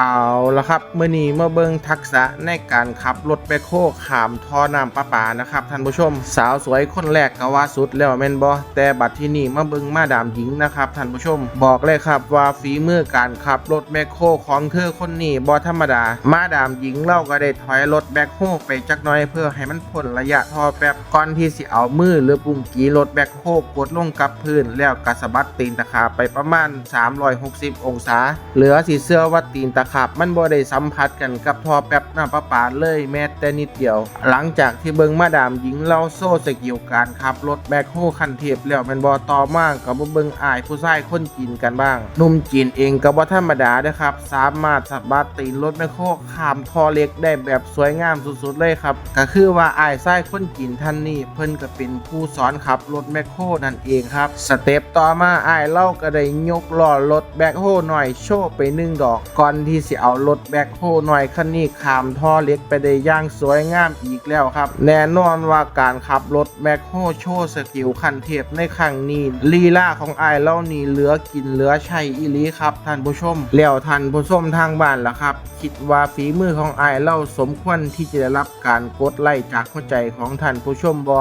เอาละครับเมื่อนี้เมื่อเบิงทักษะในการขับรถแบคโฮขามท่อน้ำประปานะครับท่านผู้ชม สาวสวยคนแรกก็ว่าสุดแล้วแม่นบ่แต่บัดที่นี่มาเบิงมาดามหญิงนะครับท่านผู้ชม บอกเลยครับว่าฝีมือการขับรถแบคโฮของเธอคนนี้บ่ธรรมดา มาดามหญิงเราก็ได้ถอยรถแบคโฮไปจักน่อยเพื่อให้มันพ้นระยะท่อแป๊บก่อนที่สิเอามือหรือปุ่มกีรถแบคโฮกดลงกับพื้นแล้วกระสบัดตีนตะขาบไปประมาณ 360 องศา เหลือสีเสื้อว่าตีนตะขาบมันบ่ได้สัมผัสกันกับท่อแป๊บหน้ำประปาเลยแม้แต่นิดเดียว หลังจากที่เบิงมาดามหญิงเล่าโซ่สกิลการขับรถแบคโฮคันเทพแล้วมันบ่ต่อมากกับเบิงอายผู้ชายคนจีนกันบ้างนุ่มจีนเองก็บ่ธรรมดาเด้อครับ สามารถสะบัดตีนรถแบคโฮข้ามท่อเล็กได้แบบสวยงามสุดๆเลยครับก็คือว่าอายชายคนจีนท่านนี้เพิ่นก็เป็นผู้สอนขับรถแบคโฮนั่นเองครับสเต็ปต่อมาอายเล่าก็ได้ยกล้อรถแบคโฮหน่อยโชว์ไปหนึ่งดอกก่อนที่สิเอารถแบคโฮหน่อยคันนี้ขามท่อเล็กไปได้ย่างสวยงามอีกแล้วครับ แน่นอนว่าการขับรถแบคโฮโชว์สกิลคันเทพในครั้งนี้ลีลาของไอเล่านี่เหลือกินเหลือใช้อีลีครับท่านผู้ชมแล้วท่านผู้ชมทางบ้านล่ะครับ คิดว่าฝีมือของไอเล่าสมควรที่จะได้รับการกดไลค์จากหัวใจของท่านผู้ชมบอ